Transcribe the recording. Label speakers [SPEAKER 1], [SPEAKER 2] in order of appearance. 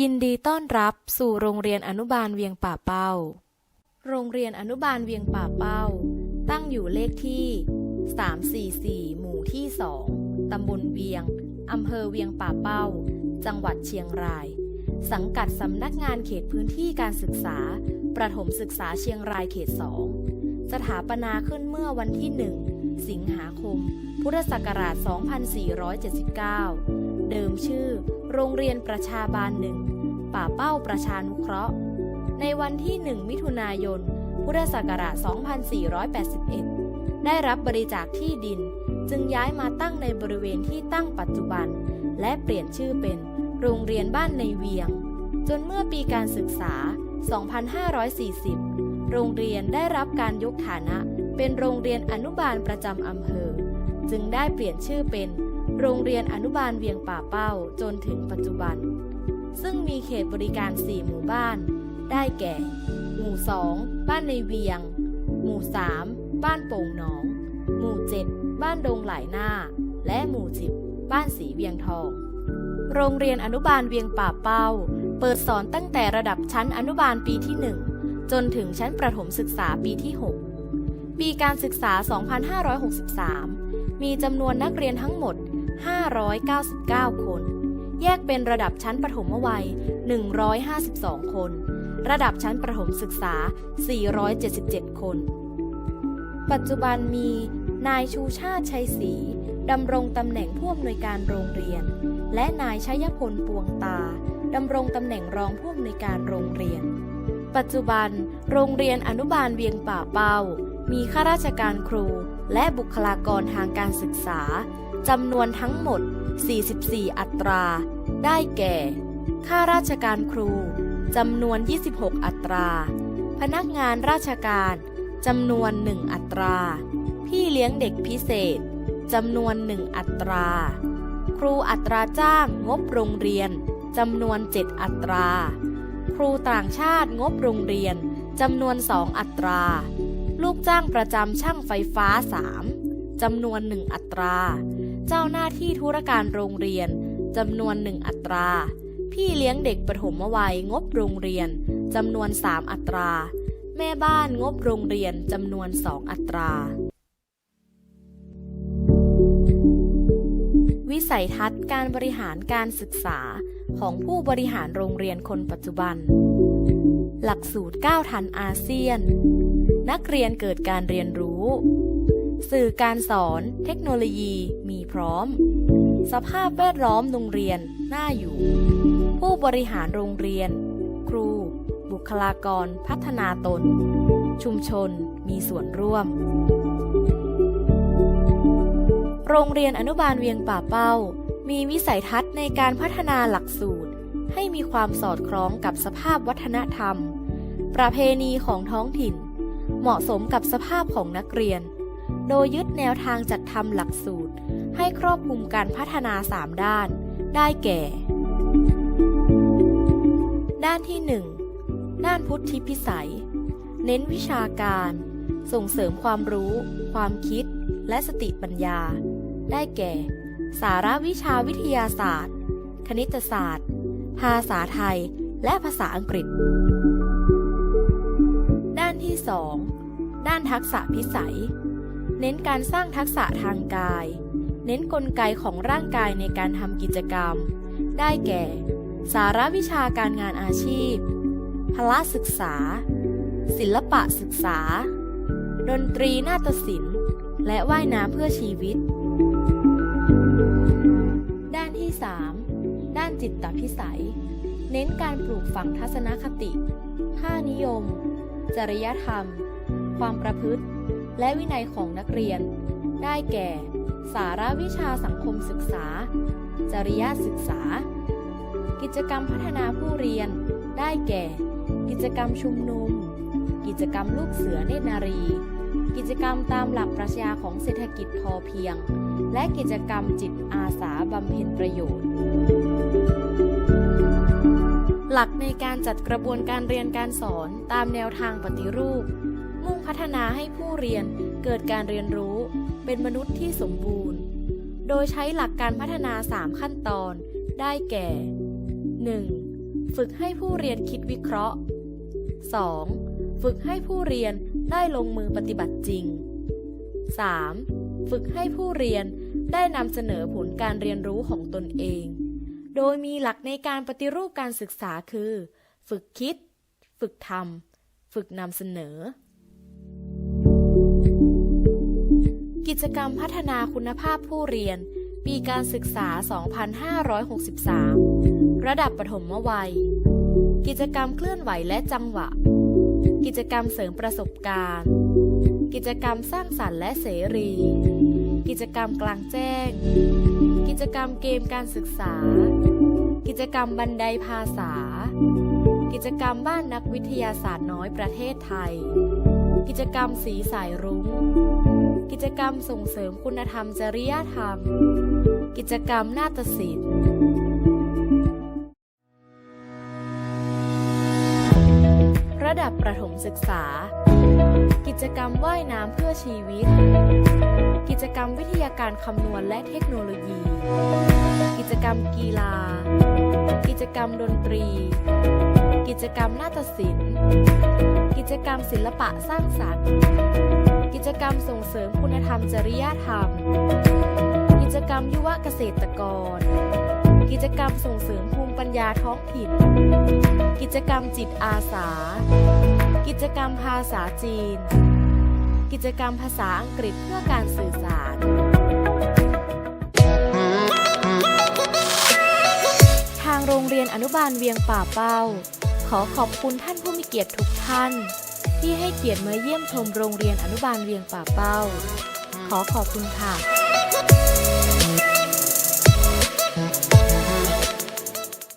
[SPEAKER 1] ยินดีต้อนรับสู่โรงเรียนอนุบาลเวียงป่าเป้า โรงเรียนอนุบาลเวียงป่าเป้า ตั้งอยู่เลขที่ 344 หมู่ที่ 2 ตำบลเวียง อำเภอเวียงป่าเป้า จังหวัดเชียงราย สังกัดสำนักงานเขตพื้นที่การศึกษา ประถมศึกษาเชียงรายเขต 2 สถาปนาขึ้นเมื่อวันที่ 1 สิงหาคม พุทธศักราช 2479 เดิมชื่อ โรงเรียนประชาบาลหนึ่ง ป่าเป้าประชานุเคราะห์ ในวันที่ 1 มิถุนายน พุทธศักราช 2481 ได้รับบริจาคที่ดิน จึงย้ายมาตั้งในบริเวณที่ตั้งปัจจุบัน และเปลี่ยนชื่อเป็นโรงเรียนบ้านในเวียง จนเมื่อปีการศึกษา 2540 โรงเรียนได้รับการยกฐานะ เป็นโรงเรียนอนุบาลประจำอำเภอ จึงได้เปลี่ยนชื่อเป็น โรงเรียนอนุบาลเวียงป่าเป้าจนถึงปัจจุบัน ซึ่งมีเขตบริการ 4 หมู่บ้าน ได้แก่ หมู่ 2 บ้านในเวียง หมู่ 3 บ้านโป่งหนอง หมู่ 7 บ้านดงหลายหน้า และหมู่ 10 บ้านสีเวียงทอง โรงเรียนอนุบาลเวียงป่าเป้า เปิดสอนตั้งแต่ระดับชั้นอนุบาลปีที่ 1 จนถึงชั้นประถมศึกษาปีที่ 6 ปีการศึกษา 2563 มีจำนวนนักเรียนทั้งหมด 599 คน แยกเป็นระดับชั้นประถมวัย 152 คน ระดับชั้นประถมศึกษา 477 คน ปัจจุบันมีนายชูชาติชัยศรีดำรงตำแหน่งผู้อำนวยการโรงเรียน และนายชัยพลปวงตาดำรงตำแหน่งรองผู้อำนวยการโรงเรียน ปัจจุบัน โรงเรียนอนุบาลเวียงป่าเป้า มีข้าราชการครู และบุคลากรทางการศึกษา จำนวนทั้งหมด 44 อัตรา ได้แก่ ข้าราชการครู จำนวน 26 อัตรา พนักงานราชการ จำนวน 1 อัตรา พี่เลี้ยงเด็กพิเศษ จำนวน 1 อัตรา ครูอัตราจ้างงบโรงเรียน จำนวน 7 อัตรา ครูต่างชาติงบโรงเรียน จำนวน 2 อัตรา ลูกจ้างประจำช่างไฟฟ้า 3จำนวน 1 อัตรา เจ้าหน้าที่ธุรการโรงเรียนจำนวน1อัตรา พี่เลี้ยงเด็กปฐมวัยงบโรงเรียนจำนวน 3 อัตรา แม่บ้านงบโรงเรียนจำนวน 2 อัตรา วิสัยทัศน์การบริหารการศึกษาของผู้บริหารโรงเรียนคนปัจจุบัน หลักสูตร 9 ทันอาเซียน นักเรียนเกิดการเรียนรู้ สื่อการสอน เทคโนโลยีมีพร้อม สภาพแวดล้อมโรงเรียนน่าอยู่ ผู้บริหารโรงเรียน ครู บุคลากรพัฒนาตน ชุมชนมีส่วนร่วม โรงเรียนอนุบาลเวียงป่าเป้า มีวิสัยทัศน์ในการพัฒนาหลักสูตร ให้มีความสอดคล้องกับสภาพวัฒนธรรม ประเพณีของท้องถิ่น เหมาะสมกับสภาพของนักเรียน โดยยึดแนวทางจัดทำหลักสูตร ให้ครอบคลุมการพัฒนา 3 ด้าน ได้แก่ ด้านที่ 1 ด้านพุทธิพิสัย เน้นวิชาการ ส่งเสริมความรู้ ความคิด และสติปัญญา ได้แก่ สาระวิชาวิทยาศาสตร์ คณิตศาสตร์ ภาษาไทย และภาษาอังกฤษ ด้านที่ 2 ด้านทักษะพิสัย เน้นการสร้างทักษะทางกาย เน้นนกลไกของร่างกายในการทำกิจกรรม ได้แก่ สาระวิชาการงานอาชีพ พละศึกษา ศิลปะศึกษา ดนตรีนาฏศิลป์ และว่ายน้ำเพื่อชีวิต ด้านที่ 3 ด้านจิตตพิสัย เน้นการปลูกฝังทัศนคติ ค่านิยม จริยธรรม ความประพฤติ และวินัยของนักเรียน ได้แก่ สาระวิชาสังคมศึกษา จริยศึกษา กิจกรรมพัฒนาผู้เรียน ได้แก่ กิจกรรมชุมนุม กิจกรรมลูกเสือเนตรนารี กิจกรรมตามหลักปรัชญาของเศรษฐกิจพอเพียง และกิจกรรมจิตอาสาบำเพ็ญประโยชน์หลักในการจัดกระบวนการเรียนการสอนตามแนวทางปฏิรูป มุ่งพัฒนาให้ผู้เรียนเกิดการเรียนรู้ เป็นมนุษย์ที่สมบูรณ์ โดยใช้หลักการพัฒนา 3 ขั้นตอน ได้แก่ 1. ฝึกให้ผู้เรียนคิดวิเคราะห์ 2. ฝึกให้ผู้เรียนได้ลงมือปฏิบัติจริง 3. ฝึกให้ผู้เรียนได้นำเสนอผลการเรียนรู้ของตนเอง โดยมีหลักในการปฏิรูปการศึกษาคือ ฝึกคิด ฝึกทำ ฝึกนำเสนอ กิจกรรมพัฒนาคุณภาพผู้เรียน ปีการศึกษา 2563 ระดับปฐมวัย กิจกรรมเคลื่อนไหวและจังหวะ กิจกรรมเสริมประสบการณ์ กิจกรรมสร้างสรรค์และเสรี กิจกรรมกลางแจ้ง กิจกรรมเกมการศึกษา กิจกรรมบันไดภาษา กิจกรรมบ้านนักวิทยาศาสตร์น้อยประเทศไทย กิจกรรมสีสายรุง้ง จกรรมส่งเสริมคุณธรรมจริยธรรม กิจกรรมนาฏศิลป์ระดับประถมศึกษา กิจกรรมว่ายน้ำเพื่อชีวิต กิจกรรมวิทยาการคำนวณและเทคโนโลยี กิจกรรมกีฬา กิจกรรมดนตรี กิจกรรมนาฏศิลป์ กิจกรรมศิลปะสร้างสรรค์ กิจกรรมส่งเสริมคุณธรรมจริยธรรม กิจกรรมยุวเกษตรกร กิจกรรมส่งเสริมภูมิปัญญาท้องถิ่น กิจกรรมจิตอาสา กิจกรรมภาษาจีน กิจกรรมภาษาอังกฤษเพื่อการสื่อสารทางโรงเรียนอนุบาลเวียงป่าเป้า ขอขอบคุณท่านผู้มีเกียรติทุกท่าน ที่ให้เกียรติมาเยี่ยมชมโรงเรียนอนุบาลเวียงป่าเป้า ขอขอบคุณค่ะ